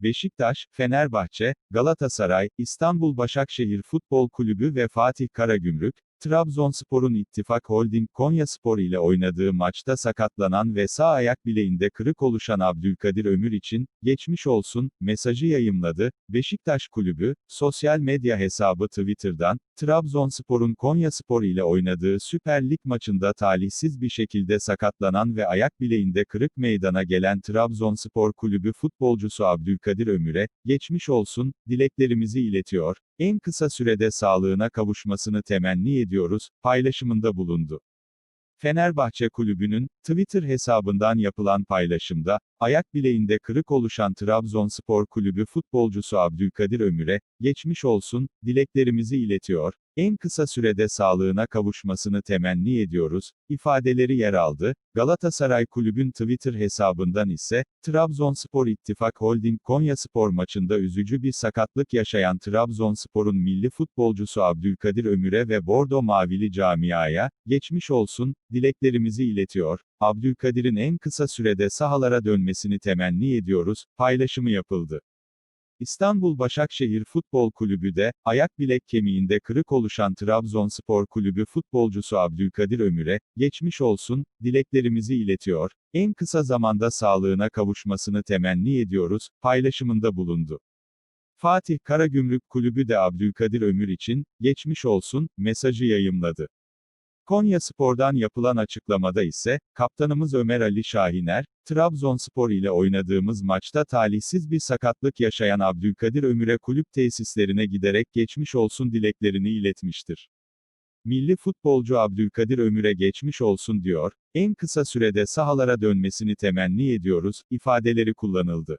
Beşiktaş, Fenerbahçe, Galatasaray, İstanbul Başakşehir Futbol Kulübü ve Fatih Karagümrük, Trabzonspor'un İttifak Holding Konyaspor ile oynadığı maçta sakatlanan ve sağ ayak bileğinde kırık oluşan Abdülkadir Ömür için, geçmiş olsun, mesajı yayımladı. Beşiktaş Kulübü, sosyal medya hesabı Twitter'dan, Trabzonspor'un Konyaspor ile oynadığı Süper Lig maçında talihsiz bir şekilde sakatlanan ve ayak bileğinde kırık meydana gelen Trabzonspor Kulübü futbolcusu Abdülkadir Ömür'e, geçmiş olsun, dileklerimizi iletiyor, en kısa sürede sağlığına kavuşmasını temenni ediyoruz, paylaşımında bulundu. Fenerbahçe Kulübü'nün, Twitter hesabından yapılan paylaşımda, ayak bileğinde kırık oluşan Trabzonspor Kulübü futbolcusu Abdülkadir Ömür'e, geçmiş olsun, dileklerimizi iletiyor, en kısa sürede sağlığına kavuşmasını temenni ediyoruz, ifadeleri yer aldı. Galatasaray Kulübün Twitter hesabından ise, Trabzonspor İttifak Holding Konyaspor maçında üzücü bir sakatlık yaşayan Trabzonspor'un milli futbolcusu Abdülkadir Ömür'e ve Bordo Mavili camiaya, geçmiş olsun, dileklerimizi iletiyor, Abdülkadir'in en kısa sürede sahalara dönmesini temenni ediyoruz, paylaşımı yapıldı. İstanbul Başakşehir Futbol Kulübü de, ayak bilek kemiğinde kırık oluşan Trabzonspor Kulübü futbolcusu Abdülkadir Ömür'e, geçmiş olsun, dileklerimizi iletiyor, en kısa zamanda sağlığına kavuşmasını temenni ediyoruz, paylaşımında bulundu. Fatih Karagümrük Kulübü de Abdülkadir Ömür için, geçmiş olsun, mesajı yayımladı. Konya Spor'dan yapılan açıklamada ise, kaptanımız Ömer Ali Şahiner, Trabzonspor ile oynadığımız maçta talihsiz bir sakatlık yaşayan Abdülkadir Ömür'e kulüp tesislerine giderek geçmiş olsun dileklerini iletmiştir. Milli futbolcu Abdülkadir Ömür'e geçmiş olsun diyor, en kısa sürede sahalara dönmesini temenni ediyoruz, ifadeleri kullanıldı.